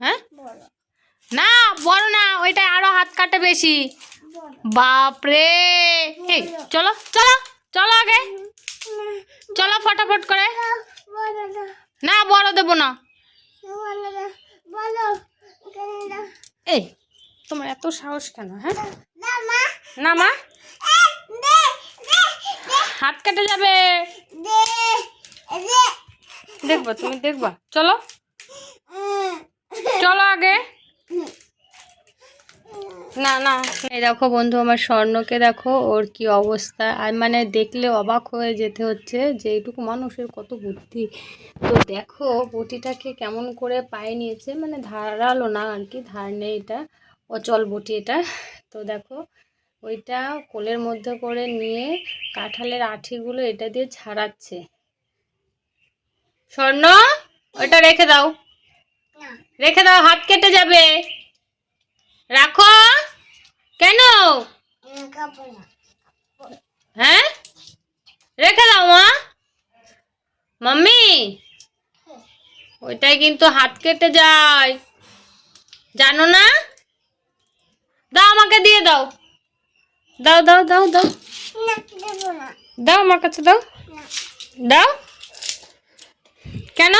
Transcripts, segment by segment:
হ্যাঁ? না বড় না ওইটা আরও হাত কাটে বেশি। বাপরে! এই চলো চলো চলো আগে। চলো ফটাফট করে। না বড় দেবো না। এই তোমার এত সাহস কেন হ্যাঁ? না মা। হাত কেটে যাবে। দেখব তুমি দেখবা। চলো। চলো আগে। না না। এই দেখো বন্ধু, আমার স্বর্ণকে দেখো, ওর কি অবস্থা। আর মানে দেখলে অবাক হয়ে যেতে হচ্ছে যে এইটুকু মানুষের কত বুদ্ধি। তো দেখো, বটিটাকে কেমন করে পায়ে নিয়েছে মানে ধারালো না আর কি, ধার নেই এটা। অচল বটি এটা। তো দেখো, ওইটা কোলের মধ্যে করে নিয়ে কাঁঠালের আঠিগুলো এটা দিয়ে ছাড়াচ্ছে। স্বর্ণ ওটা রেখে দাও। রেখে দাও, হাত কেটে যাবে। রাখো। কেন? হ্যাঁ? রেখে দাও, মা। মাম্মি, ওইটাই কিন্তু হাত কেটে যায়। জানো না? দাও আমাকে দিয়ে দাও। দাও দাও দাও দাও। দাও আমার কাছে, দাও। দাও। কেন?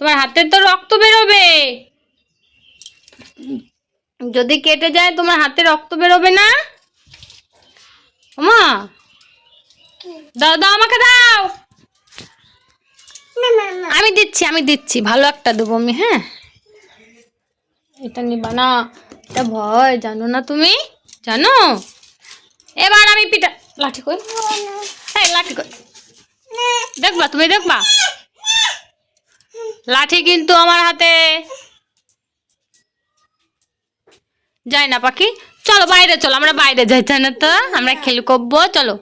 তোমার হাতের তো রক্ত বেরোবে। যদি কেটে যায় তোমার হাতে রক্ত বেরোবে না? মা দাও দাও আমাকে দাও। আমি দিচ্ছি আমি দিচ্ছি। ভালো একটা দেবো আমি হ্যাঁ। এটা নিবা না। এটা ভয় জানো না তুমি? জানো? এবার আমি পিঠা লাঠি কই? এই লাঠি কই? দেখবা তুমি দেখবা? লাঠি কিন্তু আমার হাতে। যাই না, পাখি। চলো, বাইরে চলো, আমরা বাইরে যাই না তো? আমরা খেলে করব, চলো।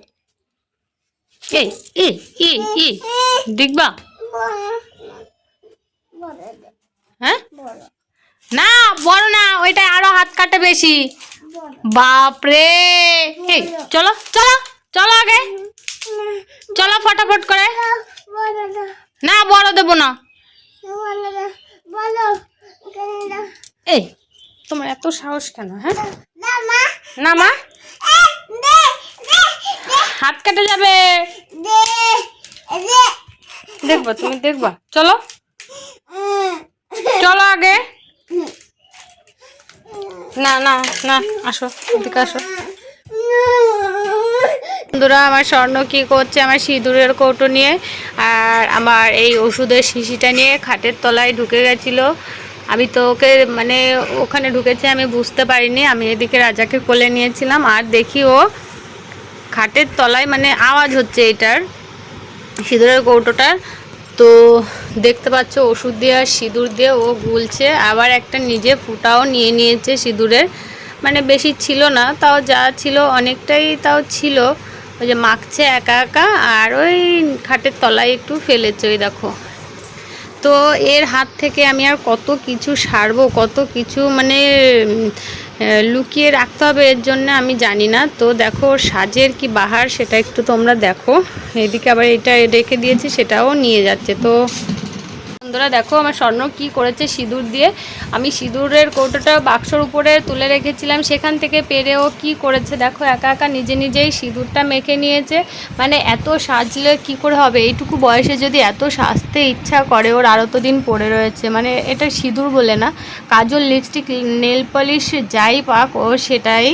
এই এই এই এই, দেখবা? হ্যাঁ? না, বড় না, ওইটা আরও হাত কাটে বেশি। বাপরে! এই, চলো চলো চলো আগে। চলো, ফটাফট করে। না, বড় দেবো না। এই তোমার এত সাহস কেন হ্যাঁ? না মা। হাত কেটে যাবে। দেখব তুমি দেখবা। চলো। চলো আগে। না না না আসো এদিকে আসো। বন্ধুরা আমার স্বর্ণ কি করছে? আমার সিঁদুরের কৌটো নিয়ে। আর আমার এই ওষুধের শিশিটা নিয়ে খাটের তলায় ঢুকে গেছিল। আমি তো ওকে মানে ওখানে ঢুকেছে, আমি বুঝতে পারিনি। আমি এদিকে রাজাকে কোলে নিয়েছিলাম আর দেখি ও খাটের তলায় মানে আওয়াজ হচ্ছে এটার, সিঁদুরের কৌটোটার। তো দেখতে পাচ্ছ, ওষুধ দিয়ে আর সিঁদুর দিয়ে ও গুলছে। আবার একটা নিজে ফুটাও নিয়ে নিয়েছে সিঁদুরের। মানে বেশি ছিল না, তাও যা ছিল অনেকটাই তাও ছিল। ওই যে মাখছে একা একা, আর ওই খাটের তলায় একটু ফেলেছে ওই দেখো। তো এর হাত থেকে আমি আর কত কিছু সারবো, কত কিছু মানে লুকিয়ে রাখতে হবে এর জন্য আমি জানি না। তো দেখো সাজের কি বাহার সেটা একটু তোমরা দেখো। এদিকে আবার এটা রেখে দিয়েছি, সেটাও নিয়ে যাচ্ছে। তো বন্ধুরা, দেখো আমার স্বর্ণ কি করেছে সিঁদুর দিয়ে। আমি সিঁদুরের কৌটোটা বাক্সর উপরে তুলে রেখেছিলাম, সেখান থেকে পেরে ও কি করেছে দেখো, একা একা নিজে নিজেই সিঁদুরটা মেখে নিয়েছে। মানে এত সাজলে কি করে হবে? এইটুকু বয়সে যদি এত সাজতে ইচ্ছা করে, ওর আরও তো দিন পড়ে রয়েছে। মানে এটা সিঁদুর বলে না, কাজল লিপস্টিক নেল পলিশ যাই পাক, ও সেটাই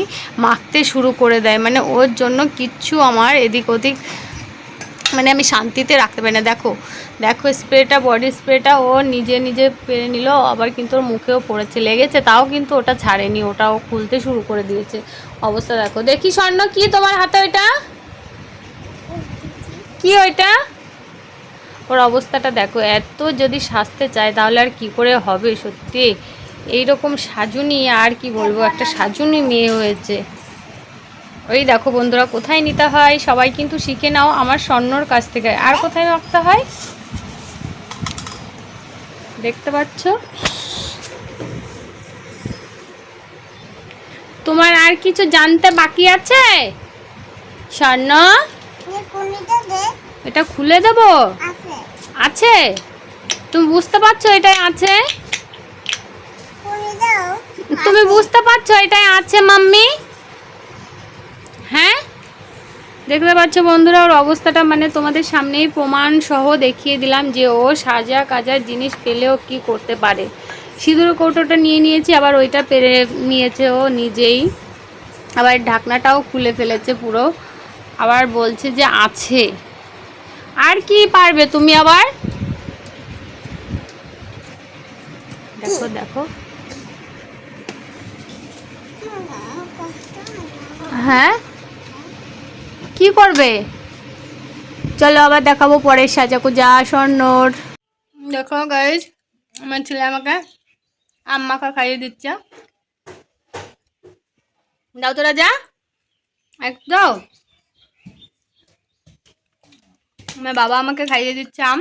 মাখতে শুরু করে দেয়। মানে ওর জন্য কিচ্ছু আমার এদিক ওদিক মানে আমি শান্তিতে রাখতে পারি না। দেখো দেখো স্প্রেটা, বডি স্প্রেটা, ও নিজে নিজে পেরে নিল, আবার কিন্তু ওর মুখেও পড়েছে, লেগেছে, তাও কিন্তু ওটা ছাড়েনি ওটা ও খুলতে শুরু করে দিয়েছে। অবস্থা দেখো, দেখি স্বর্ণ, কি তোমার হাতে ওইটা? কি ওইটা? ওর অবস্থাটা দেখো, এত যদি সাজতে চায়, তাহলে আর কি করে হবে সত্যি? এইরকম সাজুনি, আর কি বলব, একটা সাজুনি মেয়ে হয়েছে। ওই দেখো বন্ধুরা, কোথায় নিতে হয়? সবাই কিন্তু শিখে নাও আমার স্বর্ণর কাছ থেকে। আর কোথায় মাখতে হয়? দেখতে পাচ্ছ? তোমার আর কিছু জানতে বাকি আছে? স্বর্ণ? এটা খুলে দেব? আছে। তুমি বুঝতে পারছ এটাই আছে? তুমি বুঝতে পারছ এটাই আছে মাম্মি? হ্যাঁ? দেখতে পাচ্ছ বন্ধুরা, ওর অবস্থাটা মানে তোমাদের সামনেই প্রমাণ সহ দেখিয়ে দিলাম যে ও সাজা কাজার জিনিস পেলেও কি করতে পারে। সিঁদুর কৌটোটা নিয়ে নিয়েছি, আবার ওইটা পেরে নিয়েছে ও নিজেই। আবার ঢাকনাটাও খুলে ফেলেছে পুরো। আবার বলছে যে আছে। আর কি পারবে তুমি আবার? দেখো দেখো। হ্যাঁ? কি করবে? চলো আবার দেখাবো পরের সাজাকু যা স্বর্ণর। দেখো গাইজ আমার ছেলে আমাকে আম মাখা খাইয়ে দিচ্ছে। দাও তোরা যা এক দাও। আমার বাবা আমাকে খাইয়ে দিচ্ছে আম।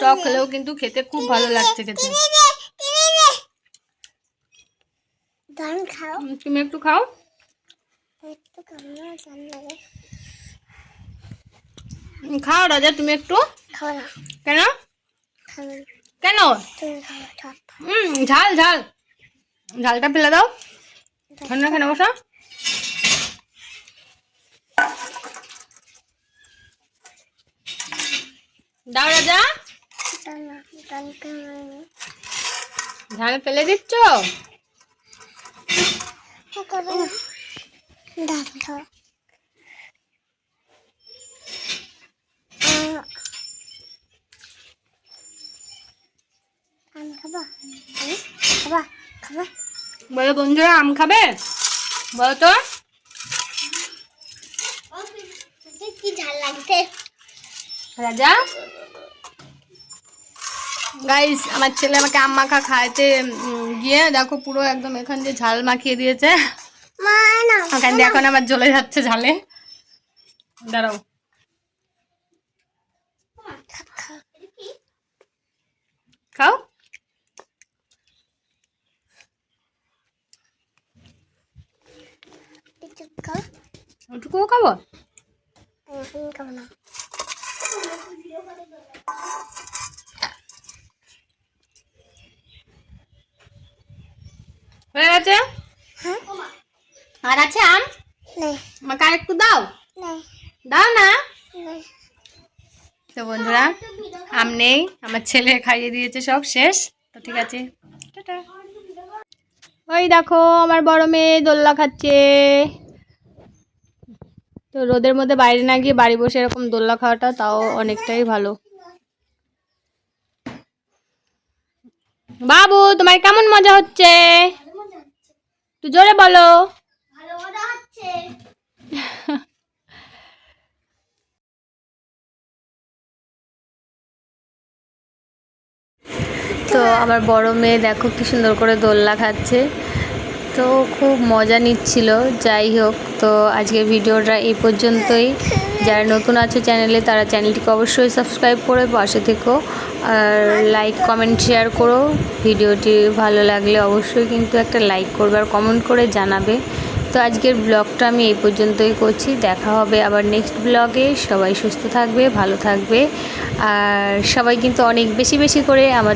টক হলেও কিন্তু খেতে খুব ভালো লাগছে খেতে কিনে দে কিনে দে ধান খাও। তুমি একটু খাও। একটু খাও রাজা তুমি একটু। খাও না। কেন? কেন? হুম ঝাল ঝাল। ঝালটা ফেলে দাও। ঠান্ডা খানে বসা। দাও রাজা। ঝাল ফেলে দিচ্ছ করবে না ধান খাও আহ, আম খাবা আম খাবা খাবা বলো বন্ধুরা আম খাবে? বলো তো। কি ঝাল লাগছে? রাজা? গাইস আমার ছেলে আমাকে আম মাখা খাইতে গিয়ে দেখো পুরো একদম এখান দিয়ে ঝাল মাখিয়ে দিয়েছে। ওখান দিয়ে এখন আমার জ্বলে যাচ্ছে ঝালে। দাঁড়াও। খাও। ওটুকুও খাব? খাব না। হয়ে গেছে? হ্যাঁ। আর আছে আম? আমাকে আর একটু দাও দাও না? তো বন্ধুরা আম নেই আমার ছেলে খাইয়ে দিয়েছে সব শেষ। তো ঠিক আছে। টাটা। ওই দেখো আমার বড় মেয়ে দোল্লা খাচ্ছে। তো রোদের মধ্যে বাইরে না গিয়ে বাড়ি বসে এরকম দোল্লা খাওয়াটা তাও অনেকটাই ভালো। বাবু তোমার কেমন মজা হচ্ছে? একটু জোরে বলো। তো আমার বড় মেয়ে দেখো কি সুন্দর করে দোলনা খাচ্ছে। তো খুব মজা নিচ্ছিল, যাই হোক। তো আজকের ভিডিওটা এই পর্যন্তই। যারা নতুন আছে চ্যানেলে, তারা চ্যানেলটিকে অবশ্যই সাবস্ক্রাইব করে পাশে থেকো। আর লাইক, কমেন্ট, শেয়ার করো। ভিডিওটি ভালো লাগলে অবশ্যই কিন্তু একটা লাইক করবে আর কমেন্ট করে জানাবে। তো আজকের ব্লগটা আমি এই পর্যন্তই করছি। দেখা হবে আবার নেক্সট ব্লগে। সবাই সুস্থ থাকবে, ভালো থাকবে। আর সবাই কিন্তু অনেক বেশি বেশি করে আমার